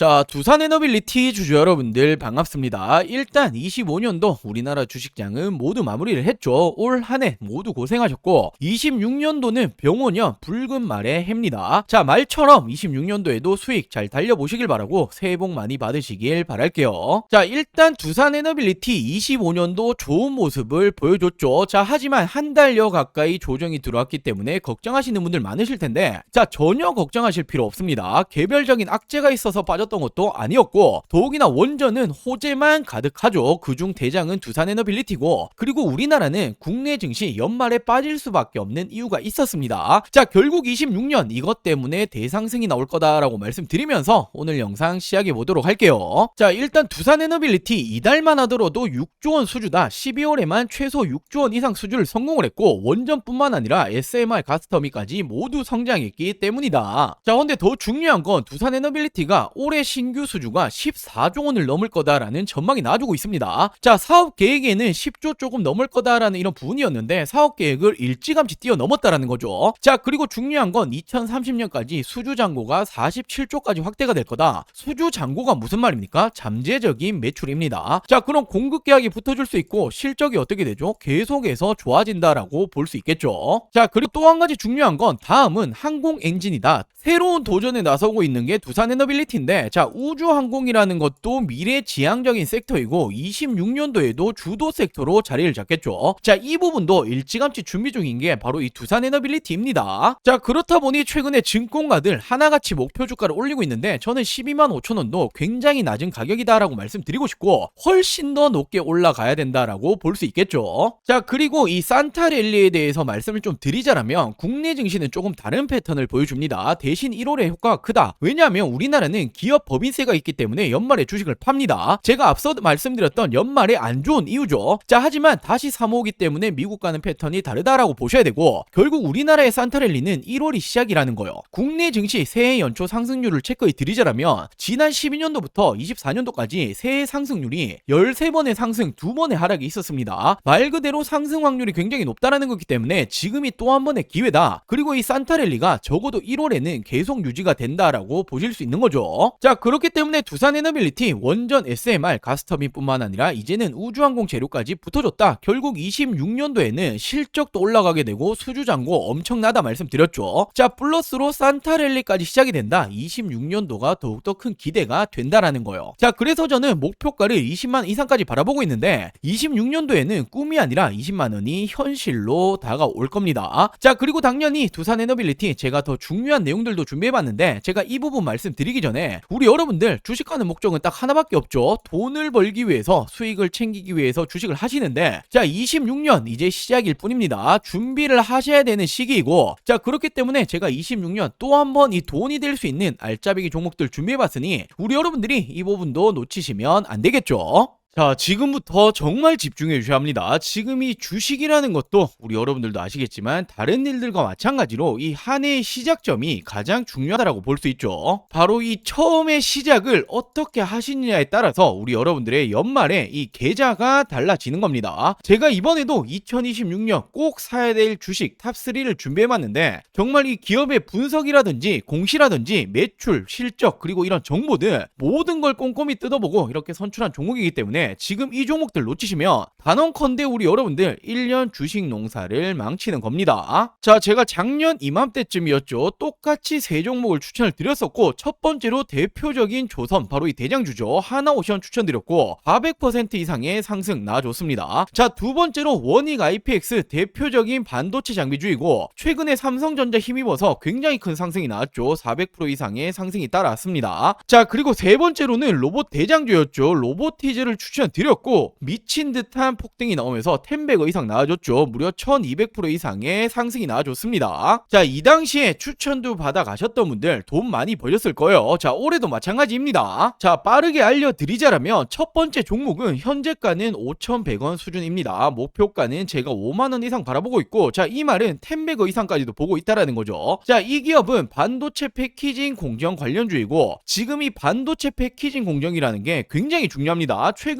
자, 두산 에너빌리티 주주 여러분들 반갑습니다. 일단 25년도 우리나라 주식장은 모두 마무리를 했죠. 올 한 해 모두 고생하셨고 26년도는 병원이요 붉은 말의 해입니다. 자, 말처럼 26년도에도 수익 잘 달려보시길 바라고 새해 복 많이 받으시길 바랄게요. 자, 일단 두산 에너빌리티 25년도 좋은 모습을 보여줬죠. 자, 하지만 한 달여 가까이 조정이 들어왔기 때문에 걱정하시는 분들 많으실 텐데 자, 전혀 걱정하실 필요 없습니다. 개별적인 악재가 있어서 빠졌 던 것도 아니었고 더욱이나 원전은 호재만 가득하죠. 그중 대장은 두산에너빌리티고 그리고 우리나라는 국내 증시 연말에 빠질 수밖에 없는 이유가 있었습니다. 자 결국 26년 이것 때문에 대상승이 나올 거다라고 말씀드리면서 오늘 영상 시작해 보도록 할게요. 자 일단 두산에너빌리티 이달만 하더라도 6조 원 수주다. 12월에만 최소 6조 원 이상 수주를 성공을 했고 원전뿐만 아니라 SMR 가스터미까지 모두 성장했기 때문이다. 자 근데 더 중요한 건 두산에너빌리티가 올해 신규 수주가 14조 원을 넘을 거다라는 전망이 나와주고 있습니다. 자, 사업 계획에는 10조 조금 넘을 거다라는 이런 부분이었는데 사업 계획을 일찌감치 뛰어넘었다라는 거죠. 자, 그리고 중요한 건 2030년까지 수주 잔고가 47조까지 확대가 될 거다. 수주 잔고가 무슨 말입니까? 잠재적인 매출입니다. 자, 그럼 공급 계약이 붙어줄 수 있고 실적이 어떻게 되죠? 계속해서 좋아진다라고 볼 수 있겠죠. 자, 그리고 또 한 가지 중요한 건 다음은 항공 엔진이다. 새로운 도전에 나서고 있는 게 두산 에너빌리티인데 자 우주 항공이라는 것도 미래 지향적인 섹터이고 26년도에도 주도 섹터로 자리를 잡겠죠. 자 이 부분도 일찌감치 준비 중인 게 바로 이 두산 에너빌리티입니다. 자 그렇다 보니 최근에 증권가들 하나같이 목표 주가를 올리고 있는데 저는 12만 5천 원도 굉장히 낮은 가격이다라고 말씀드리고 싶고 훨씬 더 높게 올라가야 된다라고 볼 수 있겠죠. 자 그리고 이 산타랠리에 대해서 말씀을 좀 드리자라면 국내 증시는 조금 다른 패턴을 보여줍니다. 대신 1월에 효과가 크다. 왜냐하면 우리나라는 기업 법인세가 있기 때문에 연말에 주식을 팝니다. 제가 앞서 말씀드렸던 연말에 안 좋은 이유죠. 자, 하지만 다시 사모으기 때문에 미국과는 패턴이 다르다라고 보셔야 되고 결국 우리나라의 산타랠리는 1월이 시작이라는 거요. 국내 증시 새해 연초 상승률을 체크해 드리자라면 지난 12년도부터 24년도까지 새해 상승률이 13번의 상승, 2번의 하락이 있었습니다. 말 그대로 상승 확률이 굉장히 높다라는 거기 때문에 지금이 또 한 번의 기회다. 그리고 이 산타랠리가 적어도 1월에는 계속 유지가 된다라고 보실 수 있는 거죠. 자, 그렇기 때문에 두산 에너빌리티 원전 SMR 가스터빈뿐만 아니라 이제는 우주항공 재료까지 붙어줬다. 결국 26년도에는 실적도 올라가게 되고 수주 잔고 엄청나다 말씀드렸죠. 자, 플러스로 산타랠리까지 시작이 된다. 26년도가 더욱더 큰 기대가 된다라는 거예요. 자, 그래서 저는 목표가를 20만 이상까지 바라보고 있는데 26년도에는 꿈이 아니라 20만 원이 현실로 다가올 겁니다. 자, 그리고 당연히 두산 에너빌리티 제가 더 중요한 내용들도 준비해봤는데 제가 이 부분 말씀드리기 전에 우리 여러분들 주식하는 목적은 딱 하나밖에 없죠. 돈을 벌기 위해서 수익을 챙기기 위해서 주식을 하시는데 자 26년 이제 시작일 뿐입니다. 준비를 하셔야 되는 시기이고 자 그렇기 때문에 제가 26년 또 한 번 이 돈이 될 수 있는 알짜배기 종목들 준비해봤으니 우리 여러분들이 이 부분도 놓치시면 안 되겠죠. 자, 지금부터 정말 집중해 주셔야 합니다. 지금 이 주식이라는 것도 우리 여러분들도 아시겠지만 다른 일들과 마찬가지로 이 한 해의 시작점이 가장 중요하다고 볼 수 있죠. 바로 이 처음의 시작을 어떻게 하시느냐에 따라서 우리 여러분들의 연말에 이 계좌가 달라지는 겁니다. 제가 이번에도 2026년 꼭 사야 될 주식 탑3를 준비해 봤는데 정말 이 기업의 분석이라든지 공시라든지 매출, 실적 그리고 이런 정보들 모든 걸 꼼꼼히 뜯어보고 이렇게 선출한 종목이기 때문에 지금 이 종목들 놓치시면 단언컨대 우리 여러분들 1년 주식 농사를 망치는 겁니다. 자, 제가 작년 이맘때쯤이었죠. 똑같이 세 종목을 추천을 드렸었고 첫 번째로 대표적인 조선 바로 이 대장주죠. 하나오션 추천드렸고 400% 이상의 상승 나와줬습니다. 자, 두 번째로 원익 IPX 대표적인 반도체 장비주이고 최근에 삼성전자 힘입어서 굉장히 큰 상승이 나왔죠. 400% 이상의 상승이 따라왔습니다. 자, 그리고 세 번째로는 로봇 대장주였죠. 로보티즈를 추천 드렸고 미친 듯한 폭등이 나오면서 10배거 이상 나와줬죠. 무려 1200% 이상의 상승이 나와줬습니다. 자, 이 당시에 추천도 받아 가셨던 분들 돈 많이 벌렸을 거예요. 자, 올해도 마찬가지입니다. 자, 빠르게 알려드리자라면 첫 번째 종목은 현재가는 5,100원 수준입니다. 목표가는 제가 5만원 이상 바라보고 있고, 자, 이 말은 10배거 이상까지도 보고 있다라는 거죠. 자, 이 기업은 반도체 패키징 공정 관련주이고, 지금 이 반도체 패키징 공정이라는 게 굉장히 중요합니다. 최근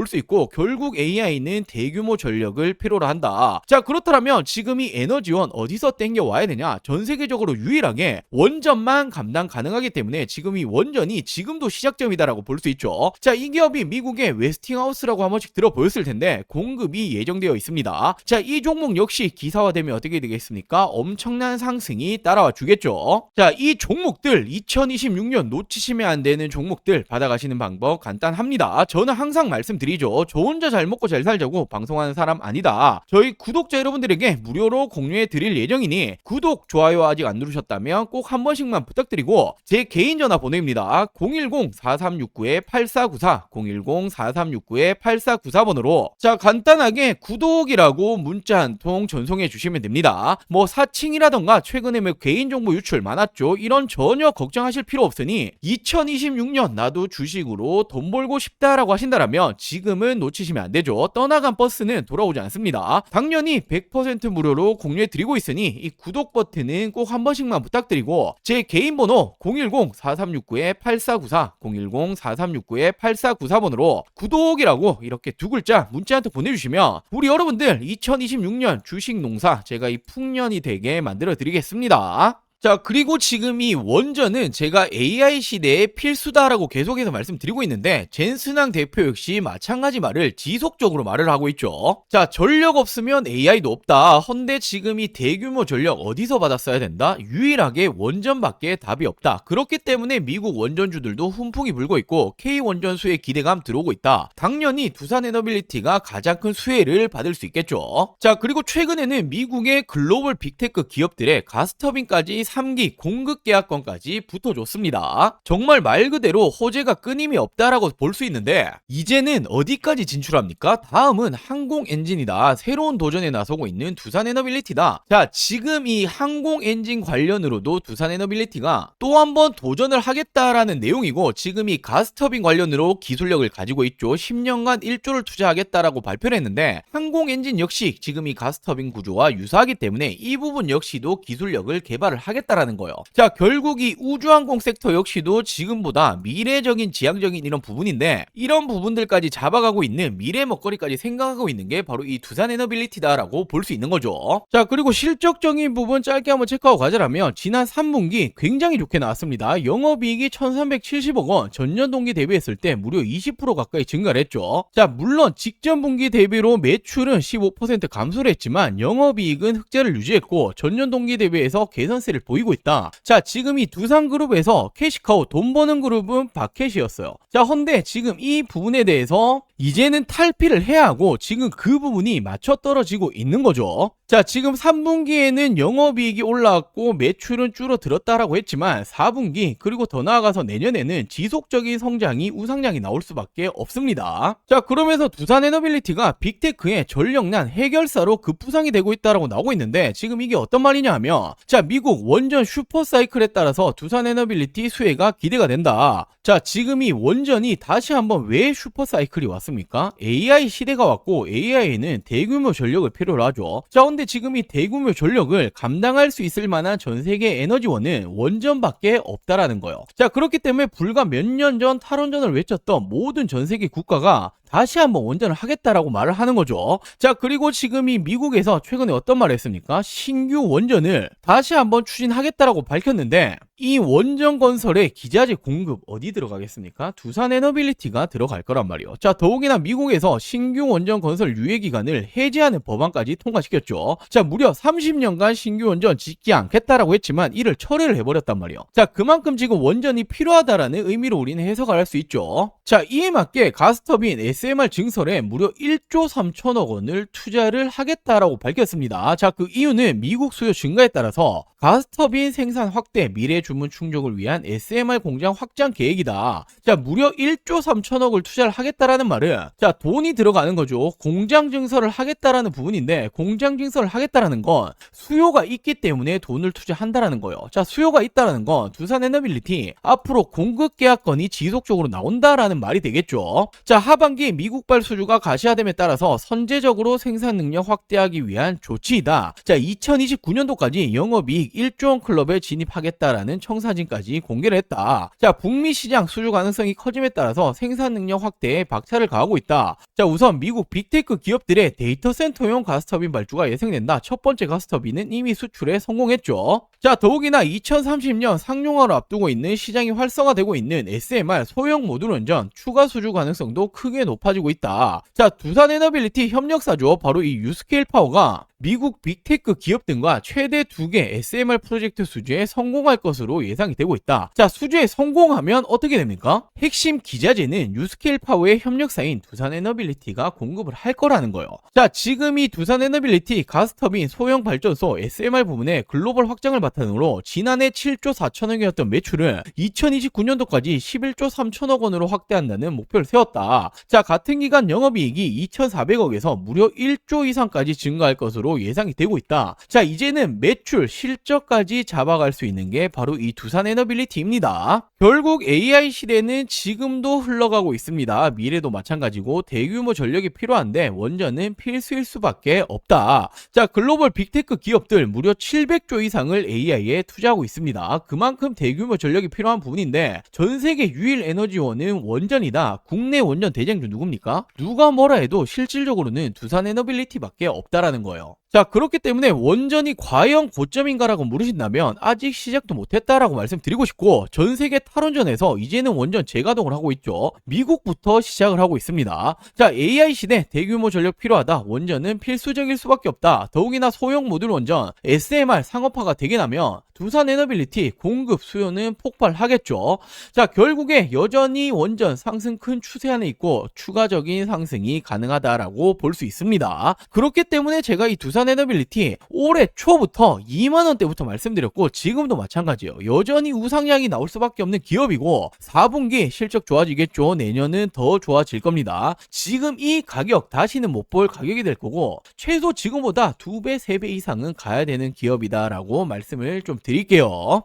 볼 수 있고 결국 AI는 대규모 전력을 필요로 한다. 자, 그렇다면 지금 이 에너지원 어디서 땡겨 와야 되냐? 전 세계적으로 유일하게 원전만 감당 가능하기 때문에 지금 이 원전이 지금도 시작점이다라고 볼 수 있죠. 자, 이 기업이 미국의 웨스팅하우스라고 한 번씩 들어보였을 텐데 공급이 예정되어 있습니다. 자, 이 종목 역시 기사화되면 어떻게 되겠습니까? 엄청난 상승이 따라와 주겠죠. 자, 이 종목들 2026년 놓치시면 안 되는 종목들 받아가시는 방법 간단합니다. 저는 항상 말씀드리 죠. 저 혼자 잘 먹고 잘 살자고 방송하는 사람 아니다. 저희 구독자 여러분들에게 무료로 공유해 드릴 예정이니 구독, 좋아요 아직 안 누르셨다면 꼭 한 번씩만 부탁드리고 제 개인 전화 번호입니다. 010-4369-8494 010-4369-8494번으로 자 간단하게 구독이라고 문자 한 통 전송해 주시면 됩니다. 뭐 사칭이라던가 최근에 뭐 개인정보 유출 많았죠. 이런 전혀 걱정하실 필요 없으니 2026년 나도 주식으로 돈 벌고 싶다라고 하신다라면 지금은 놓치시면 안 되죠. 떠나간 버스는 돌아오지 않습니다. 당연히 100% 무료로 공유해 드리고 있으니 이 구독 버튼은 꼭 한 번씩만 부탁드리고 제 개인 번호 010-4369-8494 010-4369-8494번으로 구독이라고 이렇게 두 글자 문자한테 보내주시면 우리 여러분들 2026년 주식 농사 제가 이 풍년이 되게 만들어 드리겠습니다. 자, 그리고 지금 이 원전은 제가 AI 시대의 필수다라고 계속해서 말씀드리고 있는데, 젠스낭 대표 역시 마찬가지 말을 지속적으로 말을 하고 있죠. 자, 전력 없으면 AI도 없다. 헌데 지금 이 대규모 전력 어디서 받았어야 된다? 유일하게 원전밖에 답이 없다. 그렇기 때문에 미국 원전주들도 훈풍이 불고 있고, K원전수의 기대감 들어오고 있다. 당연히 두산 에너빌리티가 가장 큰 수혜를 받을 수 있겠죠. 자, 그리고 최근에는 미국의 글로벌 빅테크 기업들의 가스터빈까지 3기 공급 계약권까지 붙어줬습니다. 정말 말 그대로 호재가 끊임이 없다라고 볼 수 있는데 이제는 어디까지 진출합니까? 다음은 항공 엔진이다. 새로운 도전에 나서고 있는 두산 에너빌리티다. 자, 지금 이 항공 엔진 관련으로도 두산 에너빌리티가 또 한번 도전을 하겠다라는 내용이고 지금 이 가스터빈 관련으로 기술력을 가지고 있죠. 10년간 1조를 투자하겠다라고 발표를 했는데 항공 엔진 역시 지금 이 가스터빈 구조와 유사하기 때문에 이 부분 역시도 기술력을 개발을 하겠다 하겠다라는 거예요. 자, 결국 이 우주항공 섹터 역시도 지금보다 미래적인 지향적인 이런 부분인데 이런 부분들까지 잡아가고 있는 미래 먹거리까지 생각하고 있는 게 바로 이 두산 에너빌리티다라고 볼 수 있는 거죠. 자, 그리고 실적적인 부분 짧게 한번 체크하고 가자라면 지난 3분기 굉장히 좋게 나왔습니다. 영업이익이 1370억 원, 전년 동기 대비했을 때 무려 20% 가까이 증가를 했죠. 자, 물론 직전 분기 대비로 매출은 15% 감소를 했지만 영업이익은 흑자를 유지했고 전년 동기 대비해서 개선세를 보이고 있다. 자, 지금 이 두산 그룹에서 캐시카우 돈 버는 그룹은 박캐시였어요. 자, 헌데 지금 이 부분에 대해서 이제는 탈피를 해야 하고 지금 그 부분이 맞춰 떨어지고 있는 거죠. 자, 지금 3분기에는 영업이익이 올라왔고 매출은 줄어들었다라고 했지만 4분기 그리고 더 나아가서 내년에는 지속적인 성장이 우상향이 나올 수밖에 없습니다. 자, 그러면서 두산 에너빌리티가 빅테크의 전력난 해결사로 급부상이 되고 있다라고 나오고 있는데 지금 이게 어떤 말이냐 하면 자, 미국 원전 슈퍼사이클에 따라서 두산 에너빌리티 수혜가 기대가 된다. 자, 지금 이 원전이 다시 한번 왜 슈퍼사이클이 왔습니까? AI 시대가 왔고 AI에는 대규모 전력을 필요로 하죠. 자, 근데 지금 이 대규모 전력을 감당할 수 있을 만한 전 세계 에너지원은 원전밖에 없다라는 거예요. 자, 그렇기 때문에 불과 몇 년 전 탈원전을 외쳤던 모든 전 세계 국가가 다시 한번 원전을 하겠다라고 말을 하는 거죠. 자, 그리고 지금 이 미국에서 최근에 어떤 말을 했습니까? 신규 원전을 다시 한번 추진하겠다라고 밝혔는데 이 원전 건설의 기자재 공급 어디 들어가겠습니까? 두산 에너빌리티가 들어갈 거란 말이에요. 자, 더욱이나 미국에서 신규 원전 건설 유예 기간을 해제하는 법안까지 통과시켰죠. 자, 무려 30년간 신규 원전 짓지 않겠다라고 했지만 이를 철회를 해버렸단 말이에요. 자, 그만큼 지금 원전이 필요하다라는 의미로 우리는 해석을 할 수 있죠. 자, 이에 맞게 가스터빈 SMR 증설에 무려 1조 3천억 원을 투자를 하겠다라고 밝혔습니다. 자, 그 이유는 미국 수요 증가에 따라서 가스터빈 생산 확대, 미래 주문 충족을 위한 SMR 공장 확장 계획이다. 자, 무려 1조 3천억을 투자를 하겠다라는 말은 자, 돈이 들어가는 거죠. 공장 증설을 하겠다라는 부분인데 공장 증설을 하겠다라는 건 수요가 있기 때문에 돈을 투자한다라는 거예요. 자, 수요가 있다라는 건 두산 에너빌리티 앞으로 공급 계약건이 지속적으로 나온다라는 말이 되겠죠. 자, 하반기 미국발 수주가 가시화됨에 따라서 선제적으로 생산 능력 확대하기 위한 조치이다. 자, 2029년도까지 영업이익 1조 원 클럽에 진입하겠다라는 청사진까지 공개를 했다. 자, 북미 시장 수주 가능성이 커짐에 따라서 생산 능력 확대에 박차를 가하고 있다. 자, 우선 미국 빅테크 기업들의 데이터 센터용 가스터빈 발주가 예상된다. 첫 번째 가스터빈은 이미 수출에 성공했죠. 자, 더욱이나 2030년 상용화를 앞두고 있는 시장이 활성화되고 있는 SMR 소형 모듈 원전 추가 수주 가능성도 크게 높 아지고 있다. 자, 두산 에너빌리티 협력사죠. 바로 이 유스케일 파워가 미국 빅테크 기업 등과 최대 두개 SMR 프로젝트 수주에 성공할 것으로 예상이 되고 있다. 자, 수주에 성공하면 어떻게 됩니까? 핵심 기자재는 유스케일 파워의 협력사인 두산 에너빌리티가 공급을 할 거라는 거예요. 자, 지금 이 두산 에너빌리티 가스터빈 소형 발전소 SMR 부문의 글로벌 확장을 바탕으로 지난해 7조 4천억이었던 매출을 2029년도까지 11조 3천억 원으로 확대한다는 목표를 세웠다. 자, 같은 기간 영업이익이 2,400억에서 무려 1조 이상까지 증가할 것으로 예상이 되고 있다. 자, 이제는 매출, 실적까지 잡아갈 수 있는 게 바로 이 두산 에너빌리티입니다. 결국 AI 시대는 지금도 흘러가고 있습니다. 미래도 마찬가지고 대규모 전력이 필요한데 원전은 필수일 수밖에 없다. 자, 글로벌 빅테크 기업들 무려 700조 이상을 AI에 투자하고 있습니다. 그만큼 대규모 전력이 필요한 부분인데 전 세계 유일 에너지원은 원전이다. 국내 원전 대장주 누굽니까? 누가 뭐라 해도 실질적으로는 두산 에너빌리티밖에 없다라는 거예요. 자, 그렇기 때문에 원전이 과연 고점인가라고 물으신다면 아직 시작도 못했다라고 말씀드리고 싶고 전 세계 탈원전에서 이제는 원전 재가동을 하고 있죠. 미국부터 시작을 하고 있습니다. 자, AI 시대 대규모 전력 필요하다. 원전은 필수적일 수밖에 없다. 더욱이나 소형 모듈 원전 SMR 상업화가 되게 나면 두산 에너빌리티 공급 수요는 폭발하겠죠. 자, 결국에 여전히 원전 상승 큰 추세 안에 있고 추가적인 상승이 가능하다라고 볼 수 있습니다. 그렇기 때문에 제가 이 두산 에너빌리티 올해 초부터 2만 원대부터 말씀드렸고 지금도 마찬가지예요. 여전히 우상향이 나올 수밖에 없는 기업이고 4분기 실적 좋아지겠죠. 내년은 더 좋아질 겁니다. 지금 이 가격 다시는 못 볼 가격이 될 거고 최소 지금보다 2배, 3배 이상은 가야 되는 기업이다라고 말씀을 좀 드릴게요.